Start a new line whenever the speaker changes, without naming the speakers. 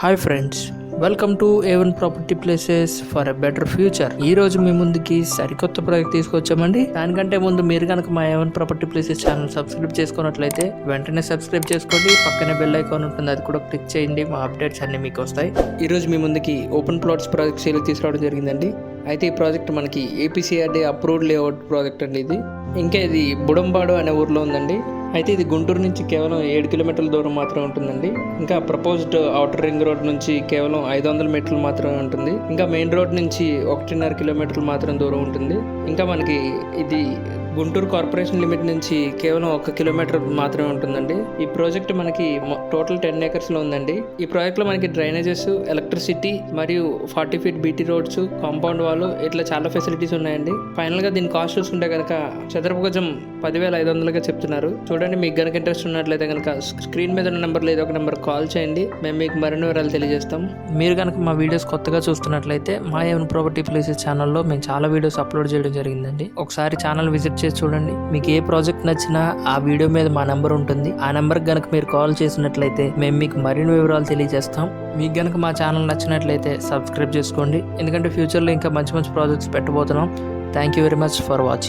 Hi friends welcome to A one property places for a better future ఈ రోజు మీ ముందుకి సరికొత్త ప్రాజెక్ట్ తీసుకొచ్చామండి. దానికంటే ముందు మీరు కనుక మా A one property places channel subscribe చేసుకున్నట్లయితే వెంటనే సబ్స్క్రైబ్ చేసుకోండి. పక్కనే బెల్ ఐకాన్ ఉంటుంది అది కూడా క్లిక్ చేయండి. మా అప్డేట్స్ అన్ని మీకు వస్తాయి. ఈ రోజు మీ ముందుకి ఓపెన్ ప్లాట్స్ ప్రాజెక్ట్ సేల్ తీసుకురావడం జరిగిందండి. అయితే ఈ ప్రాజెక్ట్ మనకి ఏపీసీఆర్డీ అప్రూవ్డ్ లేఅవుట్ ప్రాజెక్ట్ అండి ఇది. ఇంకా ఇది బుడంబాడు అనే ఊర్లో ఉందండి. అయితే ఇది గుంటూరు నుంచి కేవలం ఏడు కిలోమీటర్ల దూరం మాత్రమే ఉంటుందండి. ఇంకా ప్రపోజ్డ్ అవుటర్ రింగ్ రోడ్ నుంచి కేవలం ఐదు వందల మీటర్లు మాత్రమే ఉంటుంది. ఇంకా మెయిన్ రోడ్ నుంచి ఒకటిన్నర కిలోమీటర్లు మాత్రం దూరం ఉంటుంది. ఇంకా మనకి ఇది గుంటూరు కార్పొరేషన్ లిమిట్ నుంచి కేవలం ఒక కిలోమీటర్ మాత్రమే ఉంటుందండి. ఈ ప్రాజెక్ట్ మనకి టోటల్ టెన్ ఏకర్స్లో ఉందండి. ఈ ప్రాజెక్ట్లో మనకి డ్రైనేజెస్ ఎలక్ట్రిసిటీ మరియు forty feet BT roads compound wall ఇట్లా చాలా ఫెసిలిటీస్ ఉన్నాయండి. ఫైనల్గా దీని కాస్ట్ చూసుకుంటే కనుక చదరపు గజం పదివేల ఐదు వందలుగా చెప్తున్నారు. చూడండి మీకు గనక ఇంట్రెస్ట్ ఉన్నట్లయితే కనుక స్క్రీన్ మీద ఉన్న నెంబర్ లేదా ఒక నెంబర్ కాల్ చేయండి. మేము మీకు మరిన్ని వివరాలు తెలియజేస్తాం. మీరు కనుక మా వీడియోస్ కొత్తగా చూస్తున్నట్లయితే మా ఏమైనా ప్రాపర్టీ ప్లేసెస్ ఛానల్లో మేము చాలా వీడియోస్ అప్లోడ్ చేయడం జరిగిందండి. ఒకసారి ఛానల్ విజిట్ చేసి చూడండి. మీకు ఏ ప్రాజెక్ట్ నచ్చినా ఆ వీడియో మీద మా నెంబర్ ఉంటుంది. ఆ నెంబర్ గనక మీరు కాల్ చేసినట్లయితే మేము మీకు మరిన్ని వివరాలు తెలియజేస్తాం. మీకు గనక మా ఛానల్ నచ్చినట్లయితే సబ్స్క్రైబ్ చేసుకోండి. ఎందుకంటే ఫ్యూచర్లో ఇంకా మంచి మంచి projects పెట్టబోతున్నాం. Thank you very much for watching